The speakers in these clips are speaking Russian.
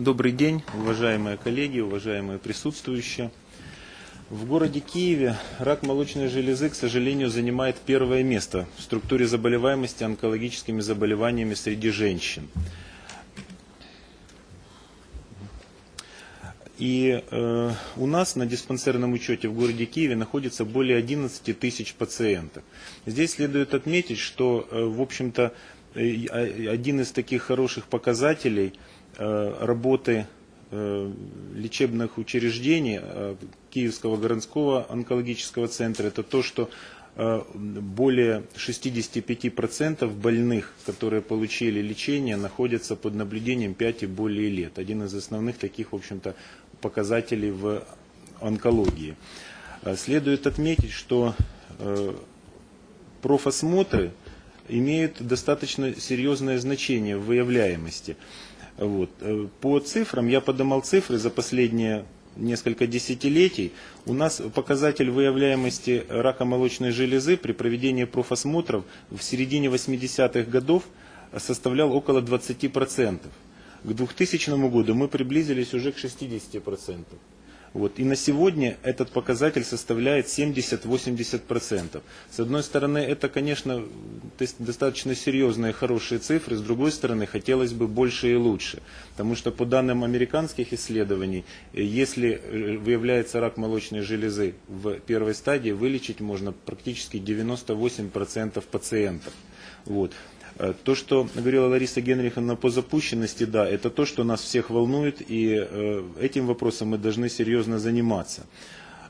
Добрый день, уважаемые коллеги, уважаемые присутствующие. В городе Киеве рак молочной железы, к сожалению, занимает первое место в структуре заболеваемости онкологическими заболеваниями среди женщин. И э, у нас на диспансерном учете в городе Киеве находится более 11 тысяч пациентов. Здесь следует отметить, что, э, в общем-то, э, один из таких хороших показателей работы э, лечебных учреждений э, Киевского городского онкологического центра, это то, что э, более 65% больных, которые получили лечение, находятся под наблюдением 5 и более лет. Один из основных таких, в общем-то, показателей в онкологии. Э, Следует отметить, что э, профосмотры имеют достаточно серьезное значение в выявляемости. Вот. Э, По цифрам, я поднимал цифры за последние несколько десятилетий. У нас показатель выявляемости рака молочной железы при проведении профосмотров в середине 80-х годов составлял около 20%. К 2000 году мы приблизились уже к 60%. Вот. И на сегодня этот показатель составляет 70-80%. С одной стороны, это, конечно, достаточно серьезные, хорошие цифры. С другой стороны, хотелось бы больше и лучше. Потому что по данным американских исследований, если э, выявляется рак молочной железы в первой стадии, вылечить можно практически 98% пациентов. Вот. Э, То, что говорила Лариса Генриховна по запущенности, да, это то, что нас всех волнует, и э, этим вопросом мы должны серьезно заниматься.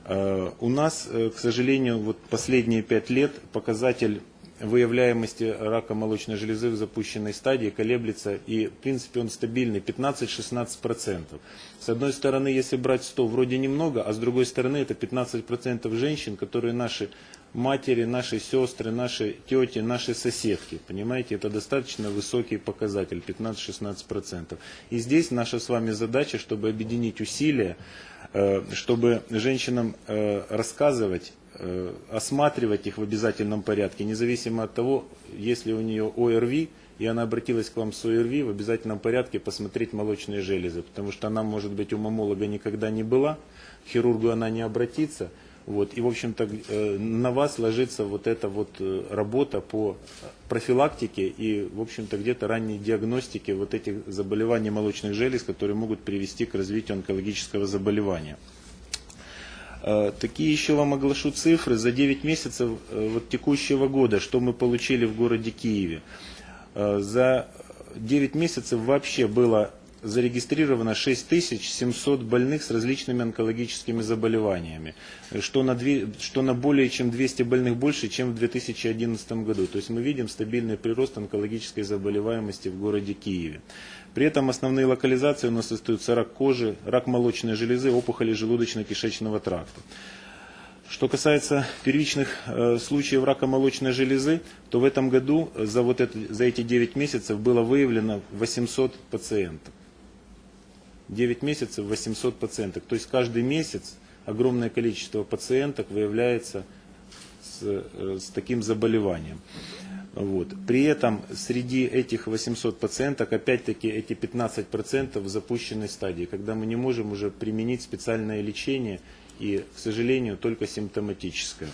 Э, У нас, к сожалению, вот последние пять лет показатель выявляемости рака молочной железы в запущенной стадии колеблется, и в принципе он стабильный, 15-16%. С одной стороны, если брать 100, вроде немного, а с другой стороны, это 15% женщин, которые наши матери, наши сестры, наши тети, наши соседки. Понимаете, это достаточно высокий показатель, 15-16%. И здесь наша с вами задача, чтобы объединить усилия, э, чтобы женщинам э, рассказывать, э, осматривать их в обязательном порядке, независимо от того, если у нее ОРВИ, и она обратилась к вам с ОРВИ, в обязательном порядке посмотреть молочные железы, потому что она, может быть, у мамолога никогда не была, к хирургу она не обратится, вот, и, в общем-то, э, на вас ложится вот эта вот э, работа по профилактике и, в общем-то, где-то ранней диагностике вот этих заболеваний молочных желез, которые могут привести к развитию онкологического заболевания. Э, Такие еще вам оглашу цифры. За 9 месяцев вот, текущего года, что мы получили в городе Киеве. За 9 месяцев вообще было зарегистрировано 6700 больных с различными онкологическими заболеваниями, что на, две- что на более чем 200 больных больше, чем в 2011 году. То есть мы видим стабильный прирост онкологической заболеваемости в городе Киеве. При этом основные локализации у нас остаются рак кожи, рак молочной железы, опухоли желудочно-кишечного тракта. Что касается первичных э, случаев рака молочной железы, то в этом году за, вот это, за эти 9 месяцев было выявлено 800 пациентов. 9 месяцев 800 пациенток. То есть каждый месяц огромное количество пациенток выявляется с, э, с таким заболеванием. Вот. При этом среди этих 800 пациенток, опять-таки, эти 15% в запущенной стадии, когда мы не можем уже применить специальное лечение и, к сожалению, только симптоматическое.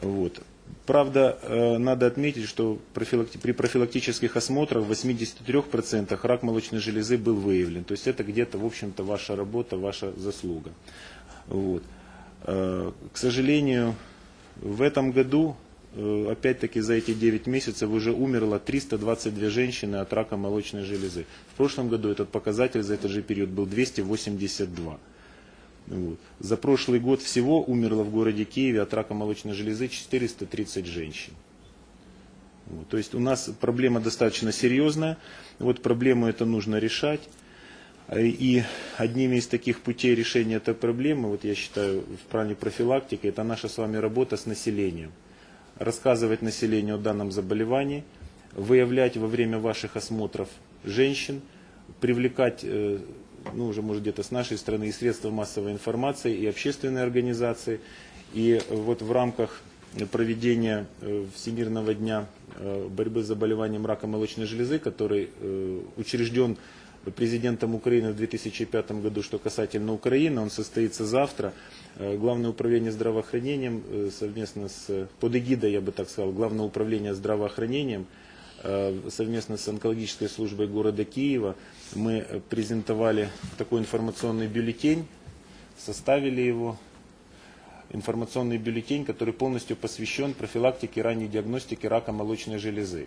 Вот. Правда, э, надо отметить, что при профилактических осмотрах в 83% рак молочной железы был выявлен. То есть это где-то, в общем-то, ваша работа, ваша заслуга. Вот. Э, К сожалению, в этом году, э, опять-таки за эти 9 месяцев уже умерло 322 женщины от рака молочной железы. В прошлом году этот показатель за этот же период был 282. Вот. За прошлый год всего умерло в городе Киеве от рака молочной железы 430 женщин. Вот. То есть у нас проблема достаточно серьезная. Вот проблему это нужно решать. А, И одними из таких путей решения этой проблемы, вот я считаю, в плане профилактики, это наша с вами работа с населением. Рассказывать населению о данном заболевании, выявлять во время ваших осмотров женщин, привлекать, э, ну уже может где-то с нашей стороны, и средства массовой информации, и общественные организации. И вот в рамках проведения э, Всемирного дня э, борьбы с заболеванием рака молочной железы, который э, учрежден президентом Украины в 2005 году, что касательно Украины, он состоится завтра. Главное управление здравоохранением совместно с, под эгидой, я бы так сказал, Главное управление здравоохранением совместно с онкологической службой города Киева мы э, презентовали такой информационный бюллетень, составили его, информационный бюллетень, который полностью посвящен профилактике ранней диагностике рака молочной железы.